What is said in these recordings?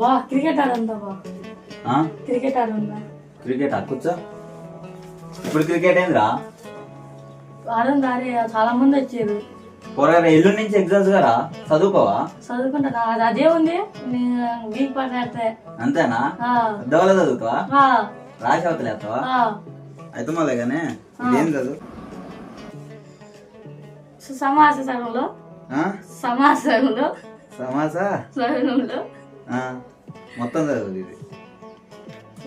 బా క్రికెట్ ఆడుందా బా ఆ? క్రికెట్ ఆడుందా? క్రికెట్? కూర్చో. ఇప్పుడు క్రికెట్ ఏందిరా? ఆడుందా చాలా మంది వచ్చారు. పొరగా ఎల్లుండి నుంచి ఎగ్జామ్స్ గారా? చదువుకోవా? చదువుకుంటా అది అదే ఉంది. వీక్ పాట అంతేనా? పెద్దవాళ్ళ చదువుతావా? రాసి అవతలేస్తావా. అయితే మళ్ళీ కానీ ఇదేం చదువు? స- సమాసంలో ఆ? సమాసంలో సమాసా? సగంలో. మొత్తం చదువు ఇది.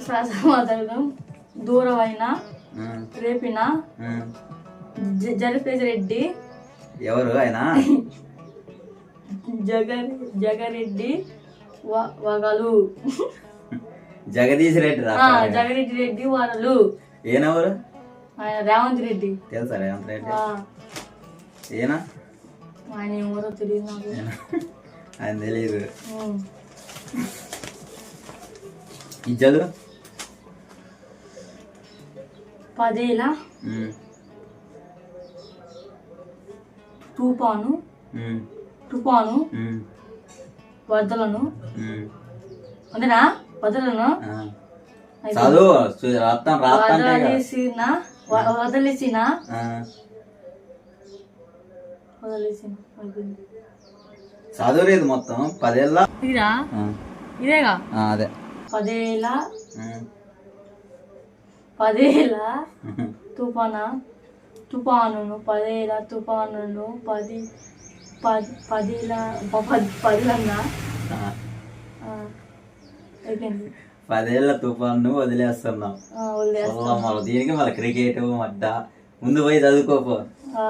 సమాసంలో దూరమైన రేపిన రెడ్డి. ఎవరు ఆయన? జగన్ జగరెడ్డి వ- వగలు. జగదీష్ రెడ్డి జగరెడ్డి రెడ్డి వరలు ఈయనెవరు ఆయన రేవంత్ రెడ్డి. తెలుసా రేవంత్ రెడ్డి? ఈయన? ఆయన ఎవరో తెలియదు నాకు. ఆయన తెలియదు. ఇది చదువు? పదేల? తుఫాను తుఫాను వరదలను. అంతేనా? వరదలను. ఆ. చదువు రాత్తాం రాత్తా. వదిలేసిన వదిలేసిన వదిలేసిన అయిపోయింది. చదువు లేదు మొత్తం. పదేళ్ళ? ఇదా ఆ, ఇదేగా? అదే. పదేల ఉమ్. తుఫాన తుఫానును పదేల తుఫానును పది పది పదిల పదిలన్నా పదేళ్ళ తుఫాను వదిలేస్తున్నాం. దీనికి మళ్ళీ క్రికెట్ మడ్డ. ముందు పోయి చదువుకోపో. ఆ,